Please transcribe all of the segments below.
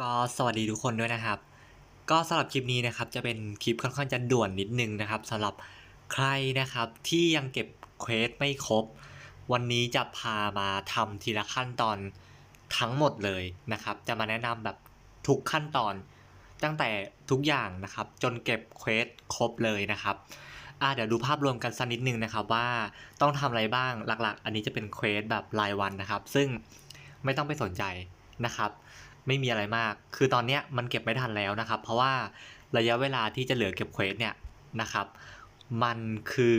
ก็สวัสดีทุกคนด้วยนะครับ ก็สำหรับคลิปนี้นะครับจะเป็นคลิปค่อนข้างจะด่วนนิดนึงนะครับสำหรับใครนะครับที่ยังเก็บเควสไม่ครบ วันนี้จะพามาทำทีละขั้นตอนทั้งหมดเลยนะครับ จะมาแนะนำแบบทุกขั้นตอน ตั้งแต่ทุกอย่างนะครับจนเก็บเควสครบเลยนะครับอะเดี๋ยวดูภาพรวมกันสักนิดนึงนะครับว่าต้องทำอะไรบ้างหลักๆ อันนี้จะเป็นเควสแบบรายวันนะครับ ซึ่งไม่ต้องไปสนใจนะครับ ไม่มีอะไรมาก คือตอนเนี้ยมันเก็บไม่ทันแล้วนะครับ เพราะว่าระยะเวลาที่จะเหลือเก็บเควสเนี่ยนะครับ มันคือ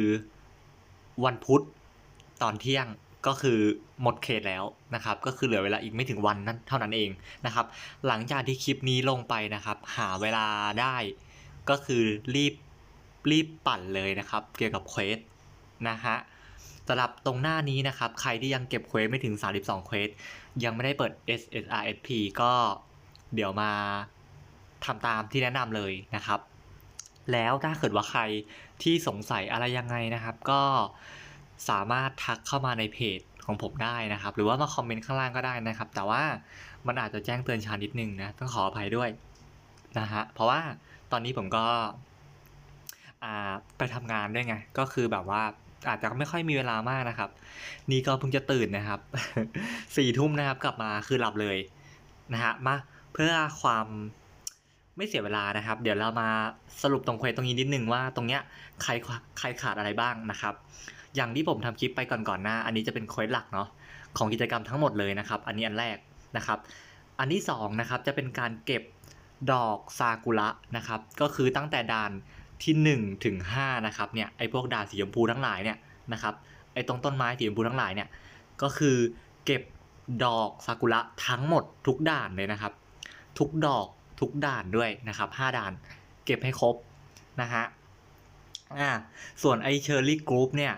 วันพุธตอนเที่ยงก็คือหมดเขตแล้วนะครับ ก็คือเหลือเวลาอีกไม่ถึงวันนั้นเท่านั้นเองนะครับ หลังจากที่คลิปนี้ลงไปนะครับ หาเวลาได้ก็คือรีบรีบปั่นเลยนะครับ เกี่ยวกับเควสนะฮะ สำหรับตรงหน้านี้นะครับ ใครที่ยังเก็บเควสไม่ถึง 32 เควส ยังไม่ได้เปิด SSRSP ก็เดี๋ยวมาทำตามที่แนะนำเลยนะครับ แล้วถ้าเกิดว่าใครที่สงสัยอะไรยังไงนะครับ ก็สามารถทักเข้ามาในเพจของผมได้นะครับ หรือว่ามาคอมเมนต์ข้างล่างก็ได้นะครับ แต่ว่ามันอาจจะแจ้งเตือนช้านิดนึงนะต้องขออภัยด้วยนะฮะเพราะว่าตอนนี้ผมก็อ่าไปทำงานด้วยไง ก็คือแบบว่า อาจจะไม่ค่อยมีเวลามากนะครับ นี่ก็เพิ่งจะตื่นนะครับสี่ทุ่มนะครับกลับมาคือหลับเลยนะฮะมาเพื่อความไม่เสียเวลานะครับ เดี๋ยวเรามาสรุปตรงเควสตรงนี้นิดนึงว่าตรงเนี้ยใครใครขาดอะไรบ้างนะครับ อย่างที่ผมทำคลิปไปก่อนก่อนหน้า อันนี้จะเป็นเควสหลักเนาะของกิจกรรมทั้งหมดเลยนะครับ อันนี้อันแรกนะครับ อันที่สองนะครับจะเป็นการเก็บดอกซากุระนะครับ ก็คือตั้งแต่ด่าน ที่1ถึง5นะครับเนี่ยไอพวกด่านสีชมพูทั้งหลายเนี่ยนะครับไอตรงต้นไม้สีชมพูทั้งหลายเนี่ยก็คือเก็บดอกซากุระทั้งหมดทุกด่านเลยนะครับ ทุกดอกทุกด่านด้วยนะครับห้าด่านเก็บให้ครบนะฮะอ่าส่วนไอเชอร์รี่กรุ๊ปเนี่ย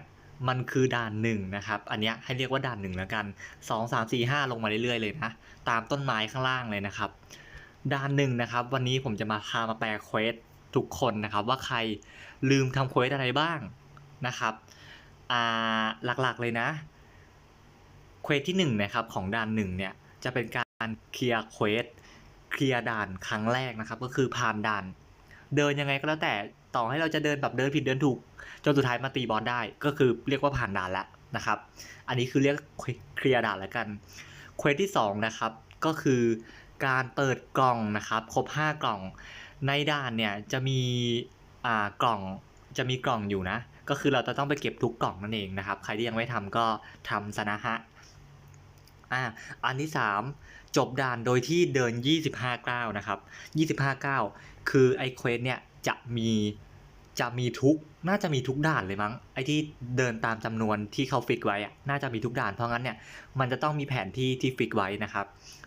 มันคือด่านหนึ่งนะครับ อันนี้ให้เรียกว่าด่านหนึ่งแล้วกันสองสามสี่ห้าลงมาเรื่อยๆเลยนะ ตามต้นไม้ข้างล่างเลยนะครับ ด่านหนึ่งนะครับ วันนี้ผมจะมาพามาแปลเควส ทุกคนนะครับ ว่าใครลืมทำเควสอะไรบ้างนะครับอ่าหลักๆเลยนะเควสที่1นงนะครับของด่านหนึ่งเนี่ยจะเป็นการเคลียร์เควสเคลียร์ด่านครั้งแรกนะครับ ก็คือผ่านด่าน เดินยังไงก็แล้วแต่ต่อให้เราจะเดินแบบเดินผิดเดินถูกจนสุดท้ายมาตีบอลได้ก็คือเรียกว่าผ่านด่านแล้วนะครับ อันนี้คือเรียกเคลียร์ด่านแล้วกันเควสที่2นะครับก็คือการเปิดกล่องนะครับ ครบ 5 กล่อง ในด่านเนี่ยจะมีอ่ากล่องจะมีกล่องอยู่นะ ก็คือเราจะต้องไปเก็บทุกกล่องนั่นเองนะครับ ใครที่ยังไม่ทำก็ทำซะนะฮะอ่าอันที่ 3 จบด่านโดยที่เดิน 25ก้าวนะครับ25ก้าวคือไอเควสเนี่ยจะมีจะมีทุกน่าจะมีทุกด่านเลยมั้งไอที่เดินตามจำนวนที่เขาฟิกไว้อะน่าจะมีทุกด่านเพราะงั้นเนี่ยมันจะต้องมีแผนที่ที่ฟิกไว้นะครับ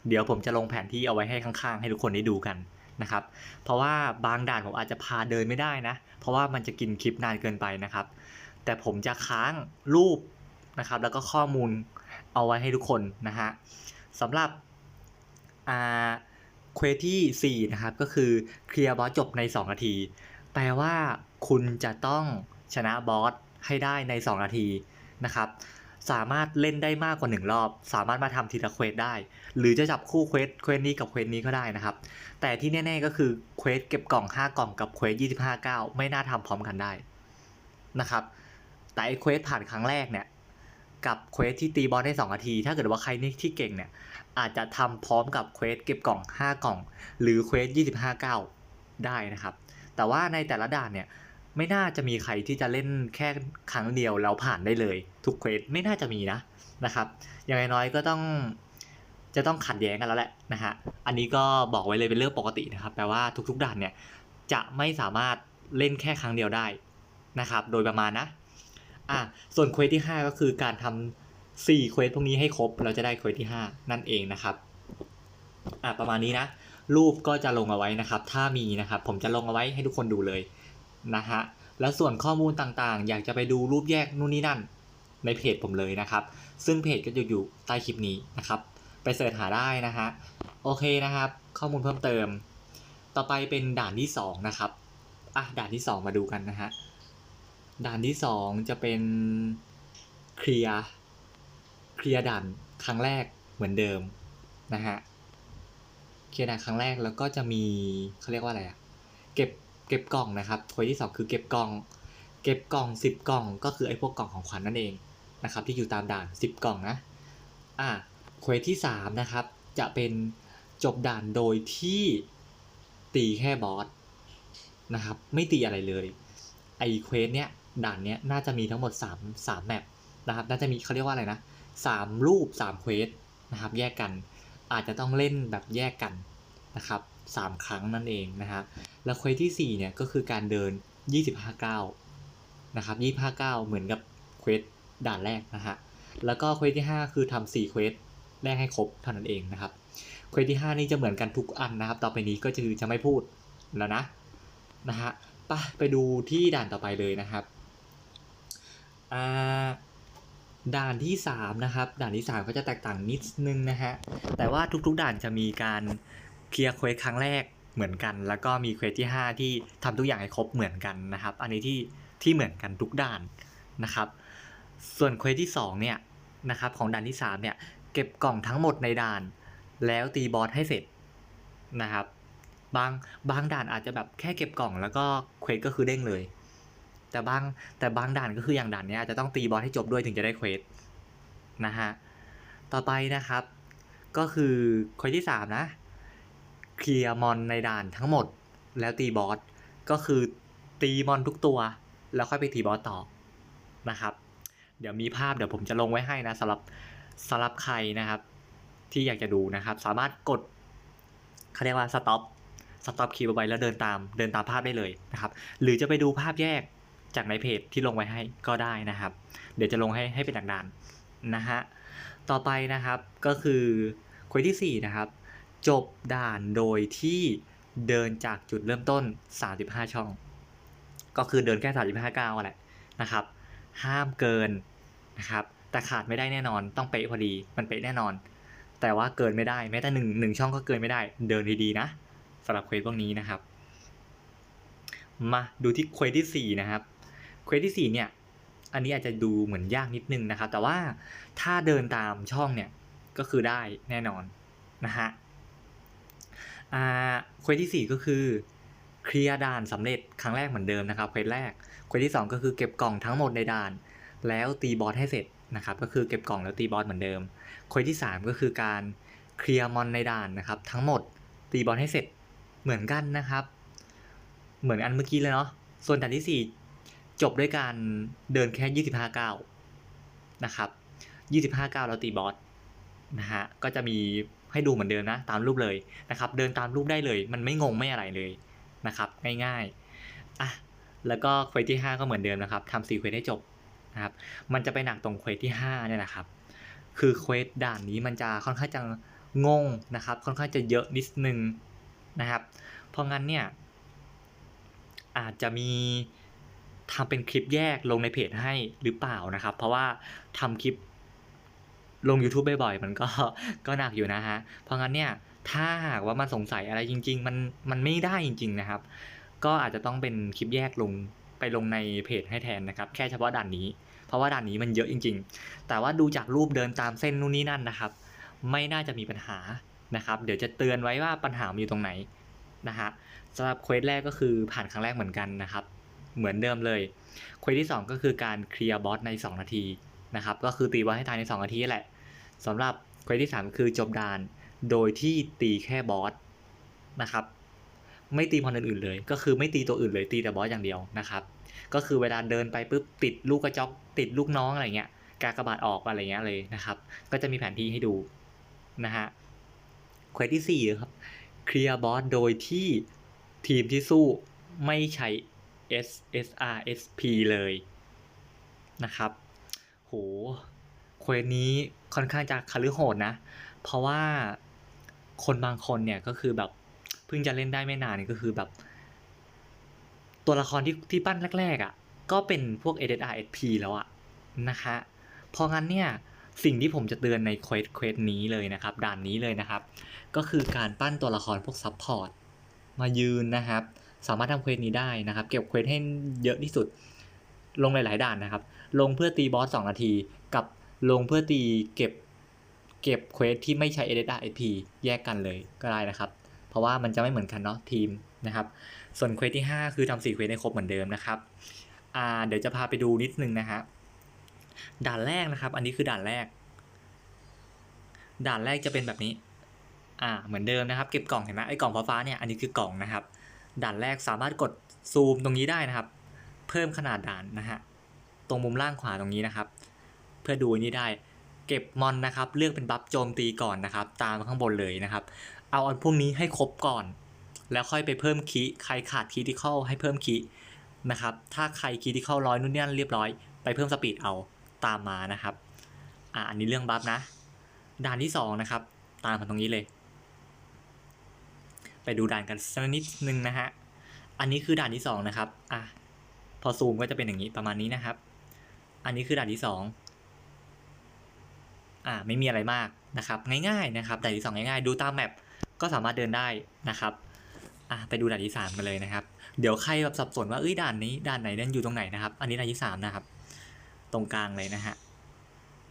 เดี๋ยวผมจะลงแผนที่เอาไว้ให้ข้างๆ ให้ทุกคนได้ดูกัน นะครับ เพราะว่าบางด่านผมอาจจะพาเดินไม่ได้นะ เพราะว่ามันจะกินคลิปนานเกินไปนะครับ แต่ผมจะค้างรูปนะครับ แล้วก็ข้อมูลเอาไว้ให้ทุกคนนะฮะสำหรับอ่าเควสที่4นะครับ ก็คือเคลียร์บอสจบใน 2 นาที แปลว่าคุณจะต้องชนะบอสให้ได้ใน 2 นาทีนะครับ สามารถเล่นได้มากกว่า 1 รอบ สามารถมาทำทีละเควสได้ หรือจะจับคู่เควสเควสนี้กับเควสนี้ก็ได้นะครับ แต่ที่แน่ ๆก็คือเควสเก็บกล่อง 5 กล่องกับเควส25ก้าไม่น่าทำพร้อมกันได้นะครับ แต่ไอเควสผ่านครั้งแรกเนี่ยกับเควสที่ตีบอลได้2นาที ถ้าเกิดว่าใครนี่ที่เก่งเนี่ยอาจจะทำพร้อมกับเควสเก็บกล่อง 5 กล่อง หรือเควส25ก้าได้นะครับ แต่ว่าในแต่ละด่านเนี่ย ไม่น่าจะมีใครที่จะเล่นแค่ครั้งเดียวแล้วผ่านได้เลย ทุกเควสไม่น่าจะมีนะนะครับอย่างน้อยก็ต้องจะต้องขัดแย้งกันแล้วแหละนะฮะอันนี้ก็บอกไว้เลยเป็นเรื่องปกตินะครับแปลว่าทุกๆด่านเนี่ยจะไม่สามารถเล่นแค่ครั้งเดียวได้นะครับโดยประมาณนะอะส่วนเควสที่ 5 ก็คือการทำ4เควสพวกนี้ให้ครบเราจะได้เควสที่ 5 นั่นเองนะครับอะประมาณนี้นะรูปก็จะลงเอาไว้นะครับ ถ้ามีนะครับ ผมจะลงเอาไว้ให้ทุกคนดูเลย นะฮะ แล้วส่วนข้อมูลต่างๆ อยากจะไปดูรูปแยกนู่นนี่นั่นในเพจผมเลยนะครับ ซึ่งเพจก็จะอยู่ใต้คลิปนี้นะครับ ไปเสิร์ชหาได้นะฮะ โอเคนะครับ ข้อมูลเพิ่มเติม ต่อไปเป็นด่านที่2นะครับอะด่านที่ 2 มาดูกันนะฮะ ด่านที่ 2 จะเป็นเคลียร์ เคลียร์ด่านครั้งแรกเหมือนเดิมนะฮะ เคลียร์ด่านครั้งแรกแล้วก็จะมีเขาเรียกว่าอะไรอะเก็บ เก็บกล่องนะครับควสที่สองคือเก็บกล่อง เก็บกล่องสิบกล่อง ก็คือไอ้พวกกล่องของขวัญนั่นเองนะครับที่อยู่ตามด่านสิบกล่องนะอะเควสที่สามนะครับจะเป็นจบด่านโดยที่ตีแค่บอสนะครับไม่ตีอะไรเลยไอเควสเนี้ยด่านเนี้ยน่าจะมีทั้งหมด 3 3แมปนะครับน่าจะมีเขาเรียกว่าอะไรนะสามรูป3เควสนะครับแยกกันอาจจะต้องเล่นแบบแยกกันนะครับ สามครั้งนั่นเองนะครับแล้วเควสที่สี่เนี่ยก็คือการเดิน 25ก้าวนะครับ25ก้าวเหมือนกับเควสด่านแรกนะฮะแล้วก็เควสที่ 5 คือทำ4เควสแรกให้ครบเท่านั้นเองนะครับเควสที่ 5 นี่จะเหมือนกันทุกอันนะครับ ต่อไปนี้ก็คือจะไม่พูดแล้วนะนะฮะไปไปดูที่ด่านต่อไปเลยนะครับอ่าด่านที่3นะครับด่านที่3ก็จะแตกต่างนิดนึงนะฮะแต่ว่าทุกๆด่านจะมีการ เคลียร์เควสครั้งแรกเหมือนกัน แล้วก็มีเควสที่ 5 ที่ทำทุกอย่างให้ครบเหมือนกันนะครับ อันนี้ที่ที่เหมือนกันทุกด่านนะครับ ส่วนเควสที่2เนี่ยนะครับของด่านที่3เนี่ยเก็บกล่องทั้งหมดในด่าน แล้วตีบอสให้เสร็จนะครับ บางบางด่านอาจจะแบบแค่เก็บกล่องแล้วก็เควสก็คือเด้งเลย แต่บางแต่บางด่านก็คืออย่างด่านนี้อาจจะต้องตีบอสให้จบด้วยถึงจะได้เควสนะฮะต่อไปนะครับ ก็คือเควสที่3นะ เคลียร์มอนในด่านทั้งหมด แล้วตีบอสก็คือตีมอนทุกตัว แล้วค่อยไปตีบอสต่อนะครับ เดี๋ยวมีภาพเดี๋ยวผมจะลงไว้ให้นะสำหรับสำหรับใครนะครับ ที่อยากจะดูนะครับ สามารถกดเขาเรียกว่าสต็อปสต็อปคีย์ไว้แล้วเดินตามเดินตามภาพได้เลยนะครับ หรือจะไปดูภาพแยกจากในเพจที่ลงไว้ให้ก็ได้นะครับ เดี๋ยวจะลงให้ให้เป็นด่านๆนะฮะต่อไปนะครับก็คือควสที่4นะครับ จบด่านโดยที่เดินจากจุดเริ่มต้น 35 ช่อง ก็คือเดินแค่ 35ก้าวแหละนะครับ ห้ามเกินนะครับ แต่ขาดไม่ได้แน่นอนต้องเป๊ะพอดีมันเป๊ะแน่นอน แต่ว่าเกินไม่ได้แม้แต่หนึ่งหนึ่งช่องก็เกินไม่ได้ เดินดีๆนะสำหรับเควสพวกนี้นะครับ มาดูที่เควสที่ 4 นะครับเควสที่ 4 เนี่ย อันนี้อาจจะดูเหมือนยากนิดนึงนะครับ แต่ว่าถ้าเดินตามช่องเนี่ยก็คือได้แน่นอนนะฮะ อ่าเควสที่ 4 ก็คือเคลียร์ด่านสำเร็จครั้งแรกเหมือนเดิมนะครับเควสแรกเควสที่ 2 ก็คือเก็บกล่องทั้งหมดในด่าน แล้วตีบอสให้เสร็จนะครับก็คือเก็บกล่องแล้วตีบอสเหมือนเดิมเควสที่ 3 ก็คือการเคลียร์มอนในด่านนะครับ ทั้งหมดตีบอสให้เสร็จเหมือนกันนะครับ เหมือนอันเมื่อกี้เลยเนาะส่วนด่านที่ 4 จบด้วยการเดินแค่25ก้าวนะครับ25ก้าวแล้วตีบอสนะฮะก็จะมี ให้ดูเหมือนเดิมนะตามรูปเลยนะครับเดินตามรูปได้เลย มันไม่งงไม่อะไรเลยนะครับง่ายๆอะแล้วก็เควสที่ 5 ก็เหมือนเดิมนะครับทำสี่เควสให้จบนะครับมันจะไปหนักตรงเควสที่5เนี่ยนะครับคือเควสด่านนี้มันจะค่อนข้างจะงงนะครับ ค่อนข้างจะเยอะนิดนึงนะครับ เพราะงั้นเนี่ยอาจจะมีทำเป็นคลิปแยกลงในเพจให้หรือเปล่านะครับ เพราะว่าทำคลิป ลง YouTube บ่อยๆ มันก็ก็หนักอยู่นะฮะ เพราะงั้นเนี่ยถ้าหากว่ามันสงสัยอะไรจริง ๆ มันมันไม่ได้จริง ๆนะครับ ก็อาจจะต้องเป็นคลิปแยกลงไปลงในเพจให้แทนนะครับ แค่เฉพาะด่านนี้ เพราะว่าด่านนี้มันเยอะจริง ๆ แต่ว่าดูจากรูปเดินตามเส้นนู่นนี่นั่นนะครับ ไม่น่าจะมีปัญหานะครับ เดี๋ยวจะเตือนไว้ว่าปัญหาอยู่ตรงไหนนะฮะสำหรับเควสแรกก็คือผ่านครั้งแรกเหมือนกันนะครับ เหมือนเดิมเลยเควสที่ 2 ก็คือการเคลียร์บอสใน 2 นาทีนะครับ ก็คือตีบอสให้ตายใน 2 นาทีแหละ สำหรับเควสที่ 3 คือจบด่าน โดยที่ตีแค่บอสนะครับ ไม่ตีมอนอื่นๆเลย ก็คือไม่ตีตัวอื่นเลยตีแต่บอสอย่างเดียวนะครับ ก็คือเวลาเดินไปปุ๊บติดลูกกระจอกติดลูกน้องอะไรเงี้ยกากระบาดออกอะไรเงี้ยเลยนะครับ ก็จะมีแผนที่ให้ดูนะฮะเควสที่4ครับเคลียร์บอสโดยที่ทีมที่สู้ไม่ใช้ SSR SP เลยนะครับ โห ควสนี้ค่อนข้างจะคาลือโหดนะ เพราะว่าคนบางคนเนี่ยก็คือแบบเพิ่งจะเล่นได้ไม่นานนี่ก็คือแบบ ตัวละครที่ที่ปั้นแรกๆอะ่ะ ก็เป็นพวก SSR SP แล้วอะนะคะเพราะงั้นเนี่ยสิ่งที่ผมจะเตือนในเควสเควสนี้เลยนะครับ ด่านนี้เลยนะครับ ก็คือการปั้นตัวละครพวกซับพอร์ตมายืนนะครับ สามารถทำเควสนี้ได้นะครับ เก็บเควสให้เยอะที่สุด ลงหลาย ๆ ด่านนะครับ ลงเพื่อตีบอสสองนาทีกับ ลงเพื่อตีเก็บเก็บเควสที่ไม่ใช้ SSRP แยกกันเลยก็ได้นะครับ เพราะว่ามันจะไม่เหมือนกันเนาะทีมนะครับ ส่วนเควสที่ 5 คือทำสี่เควสให้ครบเหมือนเดิมนะครับอ่าเดี๋ยวจะพาไปดูนิดนึงนะฮะด่านแรกนะครับ อันนี้คือด่านแรก ด่านแรกจะเป็นแบบนี้ อ่า เหมือนเดิมนะครับ เก็บกล่องเห็นไหมไอ้กล่องฟ้าเนี่ย อันนี้คือกล่องนะครับ ด่านแรกสามารถกดซูมตรงนี้ได้นะครับ เพิ่มขนาดด่านนะฮะ ตรงมุมล่างขวาตรงนี้นะครับ เพื่อดูนี้ได้ เก็บมอนนะครับ เลือกเป็นบัฟโจมตีก่อนนะครับ ตามข้างบนเลยนะครับ เอาอันพวกนี้ให้ครบก่อน แล้วค่อยไปเพิ่มคีใครขาดคีย์ที่เข้าให้เพิ่มคีนะครับ ถ้าใครคีย์ที่เข้าร้อยนู่นนี่นั่นเรียบร้อย ไปเพิ่มสปีดเอาตามมานะครับ อ่าอันนี้เรื่องบัฟนะ ด่านที่สองนะครับ ตามมาตรงนี้เลย ไปดูด่านกันสักนิดนึงนะฮะ อันนี้คือด่านที่สองนะครับ อะพอซูมก็จะเป็นอย่างนี้ประมาณนี้นะครับ อันนี้คือด่านที่ส อ่าไม่มีอะไรมากนะครับ ง่ายๆนะครับด่านที่สองง่ายๆ ดูตามแมปก็สามารถเดินได้นะครับอะไปดูด่านที่สามกันเลยนะครับ เดี๋ยวใครแบบสับสนว่าเอ้ยด่านนี้ด่านไหนนั่นอยู่ตรงไหนนะครับ อันนี้ด่านที่สามนะครับ ตรงกลางเลยนะฮะ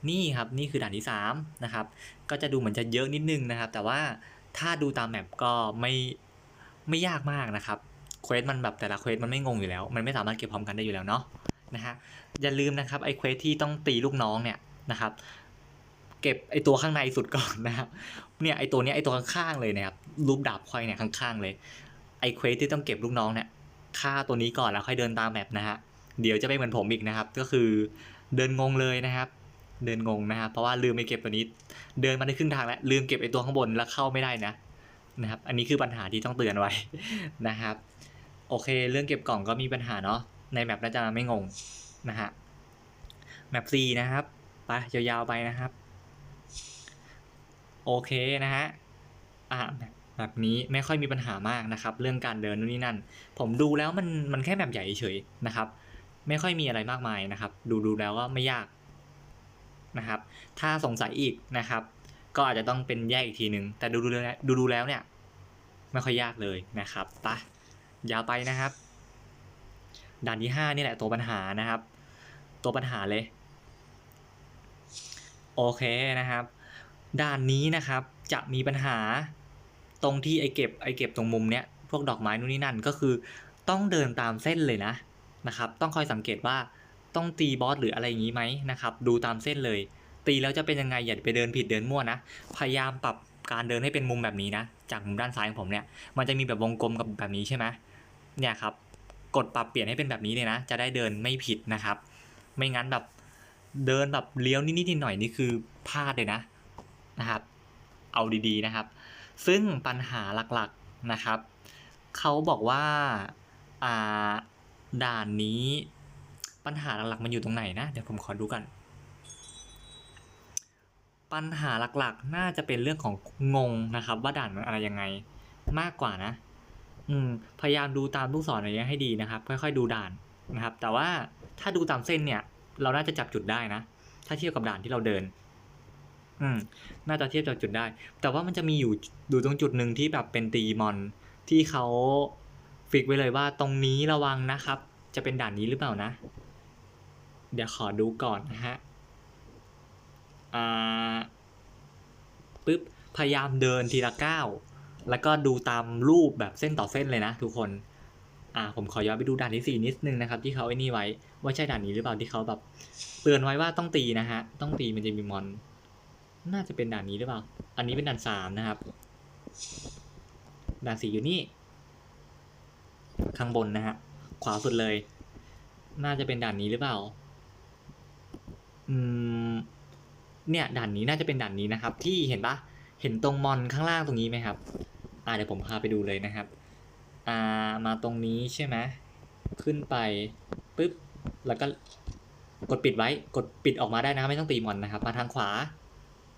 นี่ครับนี่คือด่านที่สามนะครับ ก็จะดูเหมือนจะเยอะนิดนึงนะครับ แต่ว่าถ้าดูตามแมปก็ไม่ไม่ยากมากนะครับเควสมันแบบแต่ละเควสมันไม่งงอยู่แล้ว มันไม่สามารถเก็บพร้อมกันได้อยู่แล้วเนาะนะฮะอย่าลืมนะครับไอ้เควสที่ต้องตีลูกน้องเนี่ยนะครับ เก็บไอตัวข้างในสุดก่อนนะครับเนี่ยไอตัวเนี้ยไอตัวข้างๆเลยนะครับรูปดาบควายเนี่ยข้างๆเลยไอเควสที่ต้องเก็บลูกน้องเนี่ยฆ่าตัวนี้ก่อนแล้วค่อยเดินตามแมปนะฮะเดี๋ยวจะไม่เหมือนผมอีกนะครับ ก็คือเดินงงเลยนะครับ เดินงงนะครับเพราะว่าลืมไปเก็บตัวนี้ เดินมาได้ครึ่งทางแล้วลืมเก็บไอตัวข้างบนแล้วเข้าไม่ได้นะนะครับ อันนี้คือปัญหาที่ต้องเตือนไว้นะครับ โอเค เรื่องเก็บกล่องก็มีปัญหาเนาะในแมปน่าจะไม่งงนะฮะแมปซีนะครับไปยาวๆไปนะครับ โอเคนะฮะอ่าแบบนี้ไม่ค่อยมีปัญหามากนะครับ เรื่องการเดินนู่นนี่นั่น ผมดูแล้วมันมันแค่แบบใหญ่เฉยนะครับ ไม่ค่อยมีอะไรมากมายนะครับ ดูดูแล้วก็ไม่ยากนะครับ ถ้าสงสัยอีกนะครับ ก็อาจจะต้องเป็นแยกอีกทีหนึ่งแต่ดูดูแล้วดูดูแล้วเนี่ยไม่ค่อยยากเลยนะครับไปยาวไปนะครับ ด่านที่ห้านี่แหละตัวปัญหานะครับ ตัวปัญหาเลย โอเคนะครับ ด่านนี้นะครับจะมีปัญหาตรงที่ไอเก็บไอเก็บตรงมุมเนี้ยพวกดอกไม้นู่นนี่นั่นก็คือต้องเดินตามเส้นเลยนะนะครับต้องคอยสังเกตว่าต้องตีบอสหรืออะไรอย่างนี้ไหมนะครับดูตามเส้นเลย ตีแล้วจะเป็นยังไงอย่าไปเดินผิดเดินมั่วนะพยายามปรับการเดินให้เป็นมุมแบบนี้นะจากมุมด้านซ้ายของผมเนี่ยมันจะมีแบบวงกลมกับแบบนี้ใช่ไหมเนี่ยครับกดปรับเปลี่ยนให้เป็นแบบนี้เลยนะ จะได้เดินไม่ผิดนะครับ ไม่งั้นแบบเดินแบบเลี้ยวนิดๆหน่อยนี่คือพลาดเลยนะ นะครับ เอาดีๆนะครับ ซึ่งปัญหาหลักๆนะครับเขาบอกว่าอ่าด่านนี้ปัญหาหลักๆมันอยู่ตรงไหนนะ เดี๋ยวผมขอดูกัน ปัญหาหลักๆ น่าจะเป็นเรื่องของงงนะครับ ว่าด่านมันอะไรยังไงมากกว่านะ อืม พยายามดูตามลูกศรอะไรเงี้ยให้ดีนะครับ ค่อยๆดูด่านนะครับ แต่ว่าถ้าดูตามเส้นเนี่ย เราน่าจะจับจุดได้นะ ถ้าเทียบกับด่านที่เราเดิน อืมน่าจะเทียบจับจุดได้ แต่ว่ามันจะมีอยู่ดูตรงจุดหนึ่งที่แบบเป็นตีมอนที่เขาฟิกไว้เลยว่าตรงนี้ระวังนะครับ จะเป็นด่านนี้หรือเปล่านะ เดี๋ยวขอดูก่อนนะฮะอ่าปึ๊บพยายามเดินทีละก้าวแล้วก็ดูตามรูปแบบเส้นต่อเส้นเลยนะทุกคนอ่าผมขอย้อนไปดูด่านที่สี่นิดนึงนะครับ ที่เขาไอ้นี่ไว้ว่าใช่ด่านนี้หรือเปล่าที่เขาแบบเตือนไว้ว่าต้องตีนะฮะ ต้องตีมันจะมีมอน น่าจะเป็นด่านนี้หรือเปล่า อันนี้เป็นด่านสามนะครับ ด่านสี่อยู่นี่ ข้างบนนะฮะ ขวาสุดเลย น่าจะเป็นด่านนี้หรือเปล่า อืม เนี่ยด่านนี้น่าจะเป็นด่านนี้นะครับ ที่เห็นปะเห็นตรงมอนข้างล่างตรงนี้ไหมครับ อ่าเดี๋ยวผมพาไปดูเลยนะครับ อ่า มาตรงนี้ใช่ไหม ขึ้นไปปุ๊บ แล้วก็กดปิดไว้ กดปิดออกมาได้นะครับไม่ต้องตีมอนนะครับ มาทางขวา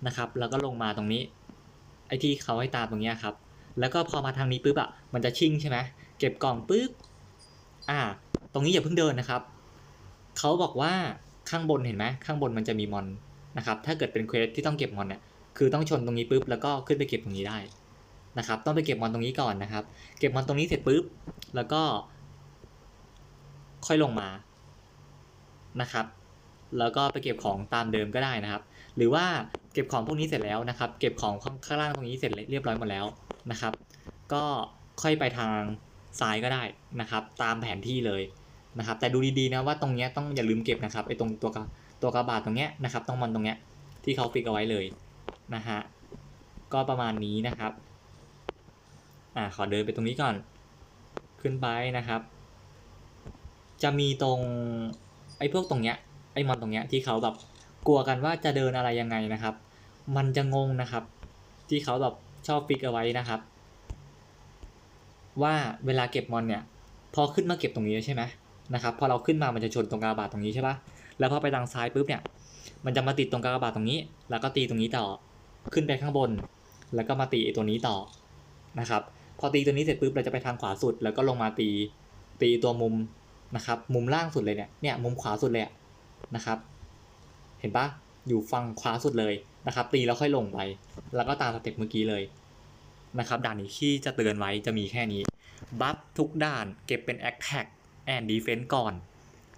นะครับ แล้วก็ลงมาตรงนี้ ไอที่เขาให้ตามตรงเนี้ยครับ แล้วก็พอมาทางนี้ปุ๊บอะมันจะชิ่งใช่ไหมเก็บกล่องปุ๊บอ่า ตรงนี้อย่าเพิ่งเดินนะครับเขาบอกว่าข้างบนเห็นไหมข้างบนมันจะมีมอนนะครับ ถ้าเกิดเป็นเควสที่ต้องเก็บมอนเนี่ยคือต้องชนตรงนี้ปุ๊บแล้วก็ขึ้นไปเก็บตรงนี้ได้นะครับ ต้องไปเก็บมอนตรงนี้ก่อนนะครับ เก็บมอนตรงนี้เสร็จปุ๊บแล้วก็ ค่อยลงมานะครับ แล้วก็ไปเก็บของตามเดิมก็ได้นะครับ รือว่าเก็บของพวกนี้เสร็จแล้วนะครับ เก็บของข้างล่างตรงนี้เสร็จเรียบร้อยหมดแล้วนะครับ ก็ค่อยไปทางซ้ายก็ได้นะครับ ตามแผนที่เลยนะครับ แต่ดูดีๆนะว่าตรงเนี้ยต้องอย่าลืมเก็บนะครับไอ้ตรงตัวกระตัวกระบาดตรงเนี้ยนะครับต้องมันตรงเนี้ยที่เขาฟิกเอาไว้เลยนะฮะก็ประมาณนี้นะครับอ่าขอเดินไปตรงนี้ก่อนขึ้นไปนะครับ จะมีตรงไอ้พวกตรงเนี้ยไอ้มอนตรงเนี้ยที่เขาแบบ กลัวกันว่าจะเดินอะไรยังไงนะครับ มันจะงงนะครับ ที่เขาแบบชอบฟิกเอาไว้นะครับ ว่าเวลาเก็บมอนเนี่ย พอขึ้นมาเก็บตรงนี้ใช่ไหมนะครับพอเราขึ้นมามันจะชนตรงกากบาทตรงนี้ใช่ปะแล้วพอไปทางซ้ายปุ๊บเนี่ย มันจะมาติดตรงกากบาทตรงนี้ แล้วก็ตีตรงนี้ต่อ ขึ้นไปข้างบน แล้วก็มาตีตัวนี้ต่อนะครับ พอตีตัวนี้เสร็จปุ๊บเราจะไปทางขวาสุด แล้วก็ลงมาตีตีตัวมุมนะครับ มุมล่างสุดเลยเนี่ย เนี่ยมุมขวาสุดเลยอะนะครับ เห็นปะอยู่ฝั่งขวาสุดเลยนะครับ ตีแล้วค่อยลงไป แล้วก็ตามสเต็ปเมื่อกี้เลยนะครับ ด่านนี้ที่จะเตือนไว้จะมีแค่นี้ บัฟทุกด่านเก็บเป็น Attack and Defense ก่อน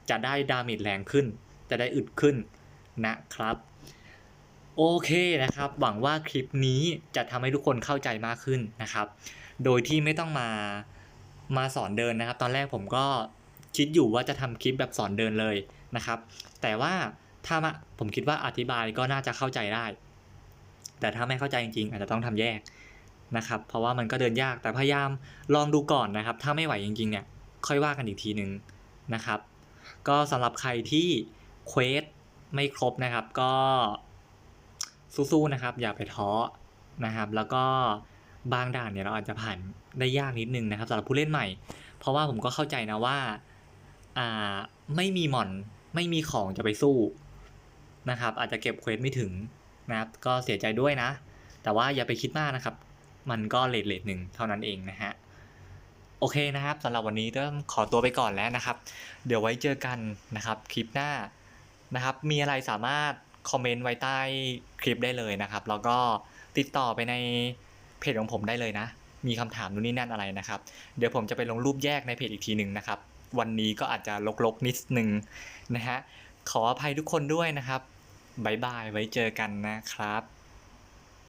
จะได้ดาเมจแรงขึ้น จะได้อึดขึ้นนะครับ โอเคนะครับ หวังว่าคลิปนี้จะทำให้ทุกคนเข้าใจมากขึ้นนะครับ โดยที่ไม่ต้องมามาสอนเดินนะครับ ตอนแรกผมก็คิดอยู่ว่าจะทำคลิปแบบสอนเดินเลยนะครับ แต่ว่า ถ้ามาผมคิดว่าอธิบายก็น่าจะเข้าใจได้ แต่ถ้าไม่เข้าใจจริงๆ อาจจะต้องทำแยกนะครับ เพราะว่ามันก็เดินยากแต่พยายามลองดูก่อนนะครับ ถ้าไม่ไหวจริงๆเนี่ยค่อยว่ากันอีกทีหนึ่งนะครับ ก็สำหรับใครที่เควสไม่ครบนะครับ ก็สู้ๆนะครับ อย่าไปท้อนะครับ แล้วก็บางด่านเนี่ยเราอาจจะผ่านได้ยากนิดนึงนะครับสำหรับผู้เล่นใหม่ เพราะว่าผมก็เข้าใจนะว่า อ่า ไม่มีหมอน ไม่มีของจะไปสู้ นะครับ อาจจะเก็บเควสไม่ถึงนะครับ ก็เสียใจด้วยนะ แต่ว่าอย่าไปคิดมากนะครับ มันก็เลทเลทหนึ่งเท่านั้นเองนะฮะ โอเคนะครับสำหรับวันนี้ต้องขอตัวไปก่อนแล้วนะครับ เดี๋ยวไว้เจอกันนะครับคลิปหน้านะครับ มีอะไรสามารถคอมเมนต์ไว้ใต้คลิปได้เลยนะครับ แล้วก็ติดต่อไปในเพจของผมได้เลยนะ มีคำถามนู่นนี่นั่นอะไรนะครับ เดี๋ยวผมจะไปลงรูปแยกในเพจอีกทีหนึ่งนะครับ วันนี้ก็อาจจะลกๆนิดนึงนะฮะ ขออภัยทุกคนด้วยนะครับ บายบายไว้เจอกันนะครับ